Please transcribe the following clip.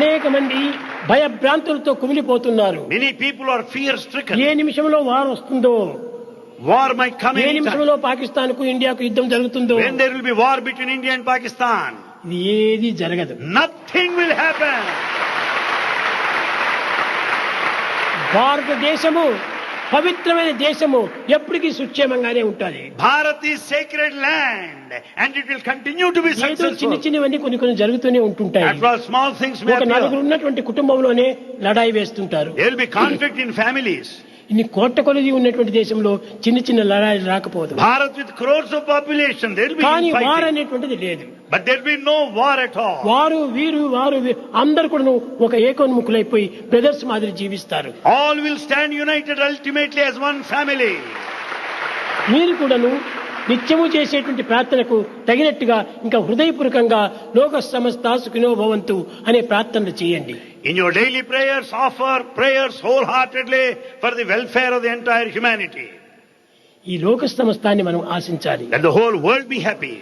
అనేక మంది భయభ్రాంతులతో కుమిలిపోతున్నారు. ఏ నిమిషంలో వారు వస్తుందో might come ఏ. నిమిషంలో పాకిస్తాన్కు ఇండియాకు యుద్ధం జరుగుతుందో war between India and Pakistan, ఇది ఏది జరగదు nothing will happen. భారతదేశము పవిత్రమైన దేశము ఎప్పటికీ సుక్షేమంగానే ఉంటుంది sacred land and it will continue to be జీవితంలో చిన్న చిన్నవన్నీ కొన్ని కొన్ని జరుగుతూనే ఉంటుంటాయి. స్మాల్ థింగ్స్ ఒక నలుగురు ఉన్నటువంటి కుటుంబంలోనే లడాయి వేస్తుంటారు. ఇన్ ఫ్యామిలీస్ ఇన్ని కోట్ల కొలది ఉన్నటువంటి దేశంలో చిన్న చిన్న లడాయిలు రాకపోదు. Bharat with crores of population కానీ వార్ అనేటువంటిది లేదు. But there be no war at all వారు వీరు వారు అందరు కూడా ఒక ఏకోన్ముఖులైపోయి బ్రదర్స్ మాదిరి జీవిస్తారు. All will stand united ultimately as one family మీరు కూడాను నిత్యము చేసేటువంటి ప్రార్థనకు తగినట్టుగా ఇంకా హృదయపూర్వకంగా లోక సమస్తాసుకునో భవంతు అనే ప్రార్థన చేయండి. In your daily prayers offer prayers whole heartedly for the welfare of the entire humanity ఈ లోక సమస్తాన్ని మనం ఆశించాలి. The whole world be happy